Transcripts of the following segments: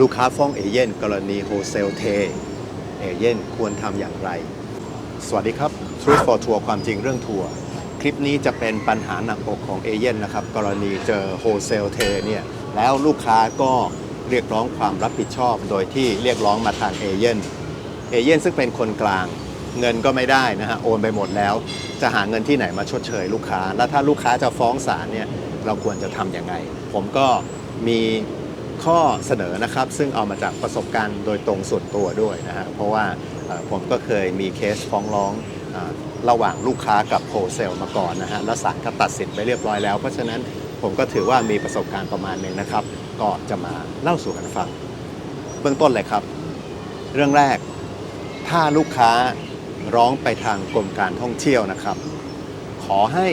ลูกค้าฟ้องเอเย่นกรณีโฮเซลเทเอเย่นควรทำอย่างไร สวัสดีครับ Truth for Tour ความจริงเรื่องทัวร์คลิปนี้จะเป็นปัญหาหนักอกของเอเย่นนะครับ กรณีเจอโฮเซลเทเนี่ยแล้วลูกค้าก็เรียกร้องความรับผิดชอบ โดยที่เรียกร้องมาทางเอเย่นเอเย่นซึ่งเป็นคนกลางเงินก็ไม่ได้นะฮะโอนไปหมดแล้ว จะหาเงินที่ไหนมาชดเชยลูกค้า แล้วถ้าลูกค้าจะฟ้องศาลเนี่ยเราควรจะทำยังไง ผมก็มี ข้อเสนอนะครับ ซึ่งเอามาจากประสบการณ์โดยตรงส่วนตัวด้วยนะฮะเพราะว่าผมก็เคยมีเคสฟ้องร้องระหว่างลูกค้ากับโฮเซลมาก่อนนะฮะแล้วศาลก็ตัดสินไปเรียบร้อยแล้ว เพราะฉะนั้นผมก็ถือว่ามีประสบการณ์ประมาณหนึ่งนะครับ ก็จะมาเล่าสู่กันฟัง เบื้องต้นเลยครับ เรื่องแรกถ้าลูกค้าร้องไปทางกรมการท่องเที่ยวนะครับ ขอให้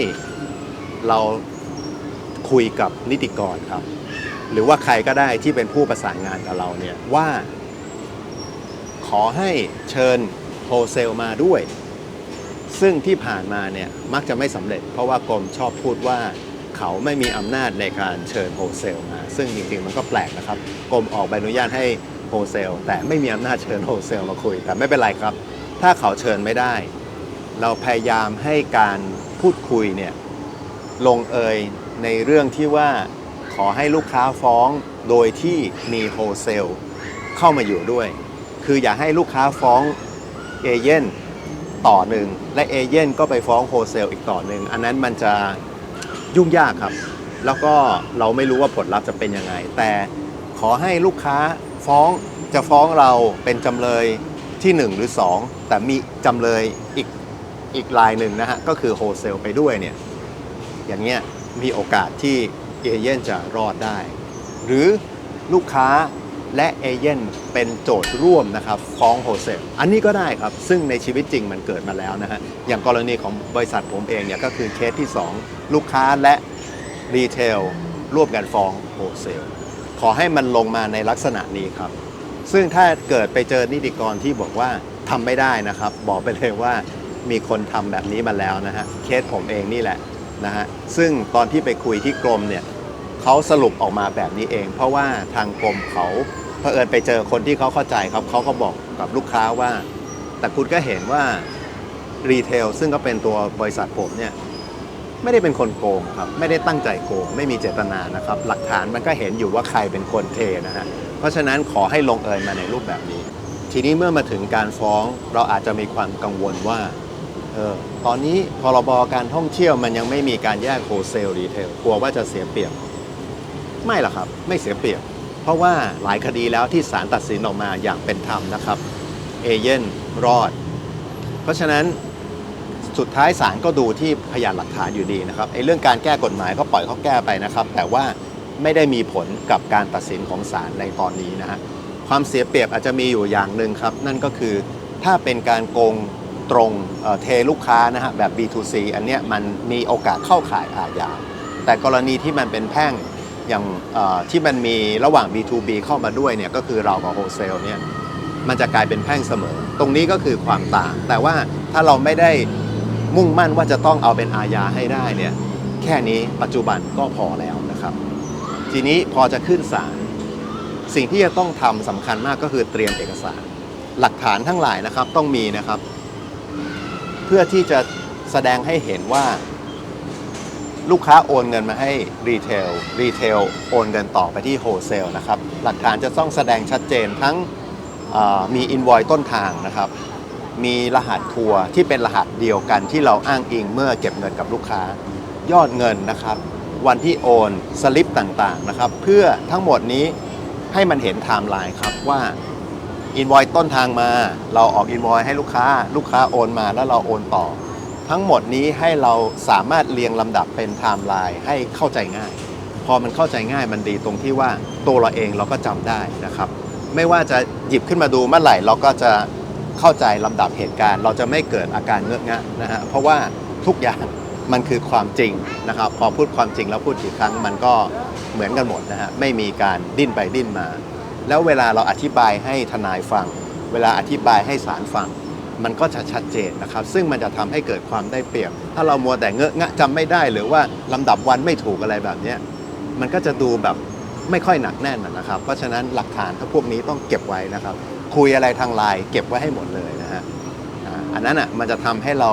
เราคุยกับนิติกรครับ หรือว่าใครก็ได้ที่เป็นผู้ประสานงานกับเราเนี่ยว่า ขอให้เชิญโฮเซลมาด้วย ซึ่งที่ผ่านมาเนี่ยมักจะไม่สำเร็จ เพราะว่ากรมชอบพูดว่าเขาไม่มีอำนาจในการเชิญโฮเซลมา ซึ่งจริงๆมันก็แปลกนะครับกรมออกใบอนุญาตให้โฮเซลแต่ไม่มีอำนาจเชิญโฮเซลมาคุย แต่ไม่เป็นไรครับ ถ้าเขาเชิญไม่ได้ เราพยายามให้การพูดคุยเนี่ยลงเอยในเรื่องที่ว่า อให้ลูกค้าฟ้องโดยที่มีโฮเซลเข้ามาอยู่ด้วย คืออย่าให้ลูกค้าฟ้องเอเย่นต่อหนึ่งและเอเย่นก็ไปฟ้องโฮเซลอีกต่อหนึ่งอันนั้นมันจะยุ่งยากครับ แล้วก็เราไม่รู้ว่าผลลัพธ์จะเป็นยังไง แต่ขอให้ลูกค้าฟ้องจะฟ้องเราเป็นจำเลยที่ 1 หรือ 2 แต่มีจำเลยอีกอีกรายหนึ่งนะฮะ ก็คือโฮเซลไปด้วยเนี่ย อย่างเงี้ยมีโอกาสที่ เอเย่นจะรอดได้ หรือลูกค้าและเอเย่นเป็นโจทย์ร่วมนะครับฟ้องโฮเซลอันนี้ก็ได้ครับ ซึ่งในชีวิตจริงมันเกิดมาแล้วนะฮะอย่างกรณีของบริษัทผมเองเนี่ยก็คือเคสที่ 2 ลูกค้าและรีเทลร่วมกันฟ้องโฮเซลขอให้มันลงมาในลักษณะนี้ครับ ซึ่งถ้าเกิดไปเจอนิติกรที่บอกว่าทำไม่ได้นะครับ บอกไปเลยว่ามีคนทำแบบนี้มาแล้วนะฮะเคสผมเองนี่แหละ นะฮะซึ่งตอนที่ไปคุยที่กรมเนี่ยเขาสรุปออกมาแบบนี้เอง เพราะว่าทางกรมเขาเผอิญไปเจอคนที่เขาเข้าใจครับเขาก็บอกกับลูกค้าว่า แต่คุณก็เห็นว่ารีเทลซึ่งก็เป็นตัวบริษัทผมเนี่ยไม่ได้เป็นคนโกงครับ ไม่ได้ตั้งใจโกง ไม่มีเจตนานะครับ หลักฐานมันก็เห็นอยู่ว่าใครเป็นคนเทนะฮะเพราะฉะนั้นขอให้ลงเอยมาในรูปแบบนี้ ทีนี้เมื่อมาถึงการฟ้องเราอาจจะมีความกังวลว่า ตอนนี้พรบการท่องเที่ยวมันยังไม่มีการแยกโฮเซลรีเทลกลัวว่าจะเสียเปรียบ ไม่หรอกครับ ไม่เสียเปรียบ เพราะว่าหลายคดีแล้วที่ศาลตัดสินออกมาอย่างเป็นธรรมนะครับ เอเย่นรอด เพราะฉะนั้นสุดท้ายศาลก็ดูที่พยานหลักฐานอยู่ดีนะครับไอ้เรื่องการแก้กฎหมายก็ปล่อยเขาแก้ไปนะครับ แต่ว่าไม่ได้มีผลกับการตัดสินของศาลในตอนนี้นะฮะความเสียเปรียบอาจจะมีอยู่อย่างหนึ่งครับ นั่นก็คือถ้าเป็นการโกง ตรงเทลูกค้านะฮะแบบ B2C อันเนี้ยมันมีโอกาสเข้าข่ายอาญาแต่กรณีที่มันเป็นแพ่งอย่างที่มันมีระหว่าง B2B เข้ามาด้วยเนี่ยก็คือเรากับโฮเซลเนี่ยมันจะกลายเป็นแพ่งเสมอ ตรงนี้ก็คือความต่าง แต่ว่าถ้าเราไม่ได้มุ่งมั่นว่าจะต้องเอาเป็นอาญาให้ได้เนี่ยแค่นี้ปัจจุบันก็พอแล้วนะครับ ทีนี้พอจะขึ้นศาลสิ่งที่จะต้องทำสำคัญมากก็คือเตรียมเอกสาร หลักฐานทั้งหลายนะครับต้องมีนะครับ เพื่อที่จะแสดงให้เห็นว่า ลูกค้าโอนเงินมาให้รีเทลรีเทลโอนเงินต่อไปที่โฮเซลนะครับ หลักฐานจะต้องแสดงชัดเจนทั้งมีอินวอยต้นทางนะครับ มีรหัสทัวร์ที่เป็นรหัสเดียวกันที่เราอ้างอิงเมื่อเก็บเงินกับลูกค้ายอดเงินนะครับ วันที่โอนสลิปต่างๆนะครับ เพื่อทั้งหมดนี้ให้มันเห็นไทม์ไลน์ครับว่า อินวอยต้นทางมา เราออกอินวอยให้ลูกค้า ลูกค้าโอนมาแล้วเราโอนต่อ ทั้งหมดนี้ให้เราสามารถเรียงลำดับเป็นไทม์ไลน์ให้เข้าใจง่าย พอมันเข้าใจง่ายมันดีตรงที่ว่าตัวเราเองเราก็จำได้นะครับ ไม่ว่าจะหยิบขึ้นมาดูเมื่อไหร่เราก็จะเข้าใจลำดับเหตุการณ์ เราจะไม่เกิดอาการเงื้อะงะนะฮะเพราะว่าทุกอย่างมันคือความจริงนะครับ พอพูดความจริงแล้วพูดกี่ครั้งมันก็เหมือนกันหมดนะฮะไม่มีการดิ้นไปดิ้นมา แล้วเวลาเราอธิบายให้ทนายฟัง เวลาอธิบายให้ศาลฟัง มันก็จะชัดเจนนะครับ ซึ่งมันจะทำให้เกิดความได้เปรียบ ถ้าเรามัวแต่เงอะงะจำไม่ได้ หรือว่าลำดับวันไม่ถูกอะไรแบบนี้มันก็จะดูแบบไม่ค่อยหนักแน่นนะครับ เพราะฉะนั้นหลักฐานถ้าพวกนี้ต้องเก็บไว้นะครับ คุยอะไรทางไลน์เก็บไว้ให้หมดเลยนะฮะอันนั้นอะมันจะทำให้เรา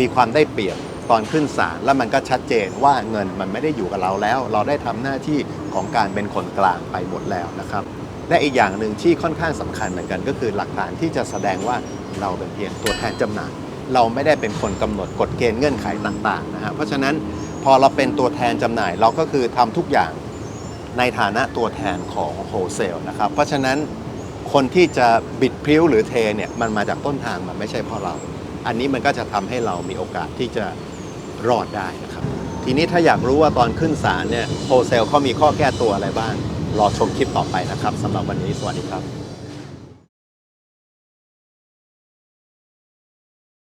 มีความได้เปรียบ ตอนขึ้นศาลแล้วมันก็ชัดเจนว่าเงินมันไม่ได้อยู่กับเราแล้ว เราได้ทำหน้าที่ของการเป็นคนกลางไปหมดแล้วนะครับ และอีกอย่างหนึ่งที่ค่อนข้างสำคัญเหมือนกันก็คือหลักฐานที่จะแสดงว่าเราเป็นเพียงตัวแทนจำหน่ายเราไม่ได้เป็นคนกำหนดกฎเกณฑ์เงื่อนไขต่างๆนะฮะเพราะฉะนั้นพอเราเป็นตัวแทนจำหน่ายเราก็คือทำทุกอย่างในฐานะตัวแทนของโฮเซลนะครับเพราะฉะนั้นคนที่จะบิดพริ้วหรือเทเนี่ยมันมาจากต้นทางมันไม่ใช่เพราะเรา อันนี้มันก็จะทำให้เรามีโอกาสที่จะ รอดได้นะครับ ทีนี้ถ้าอยากรู้ว่าตอนขึ้นศาลเนี่ยโฮเซลเขามีข้อแก้ตัวอะไรบ้าง รอชมคลิปต่อไปนะครับสำหรับวันนี้สวัสดีครับ